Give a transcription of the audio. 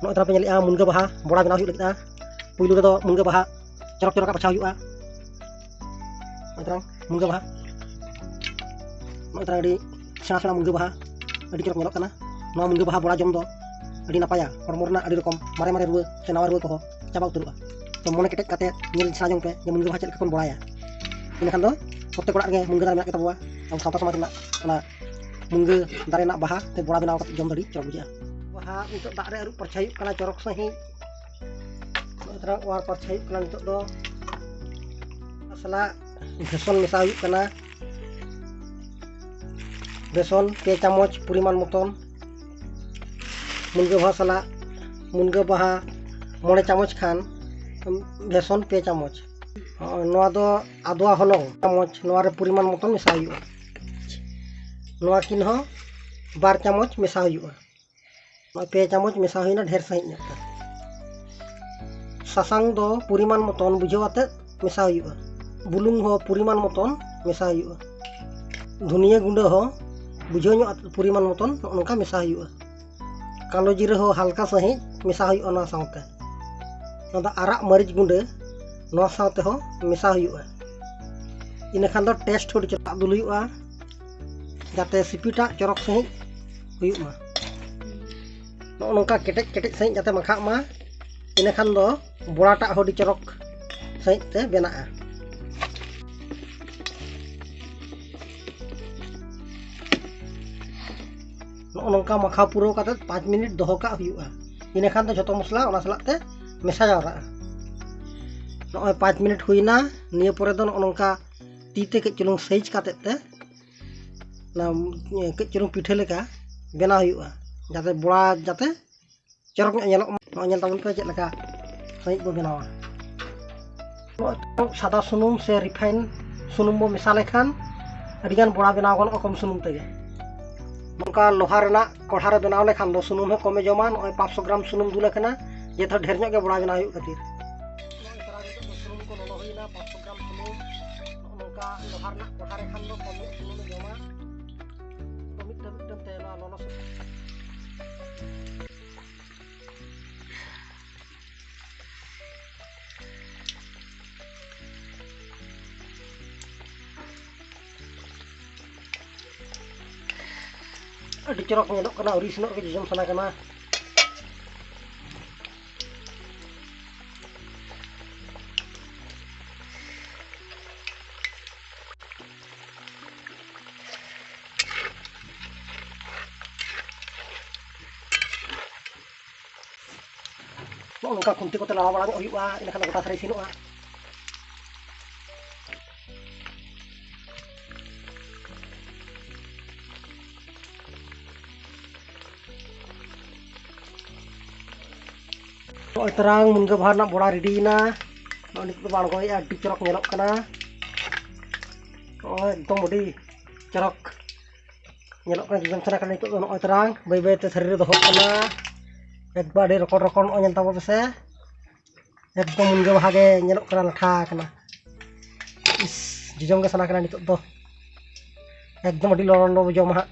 ᱱᱚᱜᱼᱚᱭ ᱛᱟᱨᱟ ᱯᱮ ᱧᱮᱞᱮᱜᱼᱟ ᱢᱩᱱᱜᱟᱹ ᱵᱟᱦᱟ ᱵᱚᱲᱟ ᱵᱮᱱᱟᱣ ᱦᱩᱭᱩᱜ ᱞᱟᱹᱜᱤᱫᱼᱟ ᱯᱩᱭᱞᱩ ᱨᱮᱫᱚ ᱢᱩᱱᱜᱟᱹ ᱵᱟᱦᱟ ᱪᱚᱨᱚᱠ ᱪᱚᱨᱚᱠᱟᱜ ᱵᱟᱪᱷᱟᱣ ᱦᱩᱭᱩᱜᱼᱟ ᱱᱚᱜᱼᱚᱭ ᱛᱟᱨᱟ ᱢᱩᱱᱜᱟᱹ ᱵᱟᱦᱟ ᱱᱚᱜᱼᱚᱭ ᱛᱟᱨᱟ ᱟᱹᱰᱤ ᱥᱮᱬᱟ ᱥᱮᱬᱟ ᱢᱩᱱᱜᱟᱹ ᱵᱟᱦᱟ ᱟᱹᱰᱤ ᱪᱚᱨᱚᱠ ᱧᱮᱞᱚᱜ ᱠᱟᱱᱟ ᱱᱚᱣᱟ ᱢᱩᱱᱜᱟᱹ ᱵᱟᱦᱟ ᱵᱚᱲᱟ ᱡᱚᱢ ᱫᱚ ᱟᱹᱰᱤ ᱱᱟᱯᱟᱭᱟ ᱦᱚᱲᱢᱚ ᱨᱮᱱᱟᱜ ᱟᱹᱰᱤ ᱨᱚᱠᱚᱢ ᱢᱟᱨᱮ ᱢᱟᱨᱮ ᱨᱩᱣᱟᱹ ᱥᱮ ᱱᱟᱣᱟ ᱨᱩᱣᱟᱹ ᱠᱚᱦᱚᱸ ᱪᱟᱵᱟ ᱩᱛᱟᱹᱨᱚᱜᱼᱟ ᱛᱚ ᱢᱚᱱᱮ ᱠᱮᱴᱮᱡ ᱠᱟᱛᱮ ᱧᱮᱞ ᱥᱮᱬᱟ ᱡᱚᱝ ᱯᱮ ᱡᱮ ᱢᱩᱱᱜᱟᱹ ᱵᱟᱦᱟ ᱪᱮᱫ ᱞᱮᱠᱟ ᱵᱚᱱ ᱵᱚᱲᱟᱭᱟ ᱤᱱᱟᱹᱠᱷᱟᱱ ᱫᱚ ᱯᱨᱚᱛᱮᱠ ᱚᱲᱟᱜ ᱨᱮᱜᱮ ᱢᱩᱱᱜᱟᱹ ᱫᱟᱨᱮ ᱢᱮᱱᱟᱜ ᱜᱮᱛᱟ ᱵᱚᱣᱟ ᱟᱵᱚ ᱥᱟᱶᱛᱟ ᱥᱚᱢᱟᱡᱽ ᱨᱮᱱᱟᱜ ᱚᱱᱟ ᱢᱩᱱᱜᱟᱹ ᱫᱟᱨᱮ ᱨᱮᱱᱟᱜ ᱵᱟᱦᱟ ᱛᱮ ᱵᱚᱲᱟ ᱵᱮᱱᱟᱣ ᱠᱟᱛᱮ ᱡᱚᱢ ᱫᱚ ᱟᱹᱰᱤ ᱪᱚᱨᱚᱠ ᱵᱩᱡᱷᱟᱹᱜᱼᱟ बहा नित चरक सही वार परछाय बेसन पे चामच परमान मतन मुनगे बहा सला मुनगे बहा मे चामच खान बेसन पे चामच आदवा हल चामच नारे परमान मतन मेसा नवा किन बार चामच मेसा हुआ पे चामच मेसा होना ढेर सही सासांग पुरीमान मतन बुझे मेसा हो बुलुंग हो मतन मशा हो धनिया गुंड हो बुझे परिमाण मतन उनका मेसा हो कलो जीरे हो हल्का सही मेसा होना साथे आरा मरीच गुंड मशा हो मेसा हो इनखान टेस्ट हो चटा दुल जाते सीपीटा चरक सहित हुई ᱱᱚᱜᱼᱚ ᱱᱚᱝᱠᱟ ᱠᱮᱴᱮᱡ ᱠᱮᱴᱮᱡ ᱥᱟᱺᱦᱤᱡ ᱡᱟᱛᱮ ᱢᱟᱠᱷᱟᱜ ᱢᱟ ᱤᱱᱟᱹᱠᱷᱟᱱ ᱫᱚ ᱵᱚᱲᱟᱴᱟᱜ ᱦᱚᱸ ᱟᱹᱰᱤ ᱪᱚᱨᱚᱠ ᱥᱟᱺᱦᱤᱡ ᱛᱮ ᱵᱮᱱᱟᱜᱼᱟ ᱱᱚᱜᱼᱚ ᱱᱚᱝᱠᱟ ᱢᱟᱠᱷᱟᱣ ᱯᱩᱨᱟᱹᱣ ᱠᱟᱛᱮ ᱯᱟᱸᱪ ᱢᱤᱱᱤᱴ ᱫᱚᱦᱚ ᱠᱟᱜ ᱦᱩᱭᱩᱜᱼᱟ ᱤᱱᱟᱹᱠᱷᱟᱱ ᱫᱚ ᱡᱷᱚᱛᱚ ᱢᱚᱥᱞᱟ ᱚᱱᱟ ᱥᱟᱞᱟᱜ ᱛᱮ ᱢᱮᱥᱟ ᱡᱟᱣᱨᱟᱜᱼᱟ ᱱᱚᱜᱼᱚᱭ ᱯᱟᱸᱪ ᱢᱤᱱᱤᱴ ᱦᱩᱭᱱᱟ ᱱᱤᱭᱟᱹ ᱯᱚᱨᱮ ᱫᱚ ᱱᱚᱜᱼᱚ ᱱᱚᱝᱠᱟ ᱛᱤᱛᱮ ᱠᱟᱹᱡ ᱪᱩᱞᱩᱝ ᱥᱟᱭᱤᱡ ᱠᱟᱛᱮ ᱛᱮ ᱚᱱᱟ ᱠᱟᱹᱡ ᱪᱩᱞᱩᱝ ᱯᱤᱴᱷᱟᱹ ᱞᱮᱠᱟ ᱵᱮᱱᱟᱣ ᱦᱩᱭᱩᱜᱼᱟ jatuh bola jatuh. Cerok nyanyi mau nyel tangan lagi lega naik gue bina sata sunum se refine sunum mau misalnya kan ringan bola bina kan okom sunum tege. Maka lohar na kohar bina oleh kan lo sunum he kome joman oi pap gram sunum dulu kena jatuh dernya ke bola bina yuk ketir Lohar nak, lohar ikan dicerok nyedok kena uris nok ke jam sana kena. ito nung kakunti ko talawa walang uyo ini kan sa sino ah So ay terang menggebahan nak bola ready na mau ni kebal ko ya dicerok nyelok kana oh itu mudi cerok. Nyelok kana jam sana kana itu oh, ay terang. Bayi-bayi terserir dohok kana ekba de rokon rokon o nyan tawo pese ekba mun gawa hage nyelok kara laka kana is jijong ke sana kana nitok to. Ekba mo di loron lo jo mahak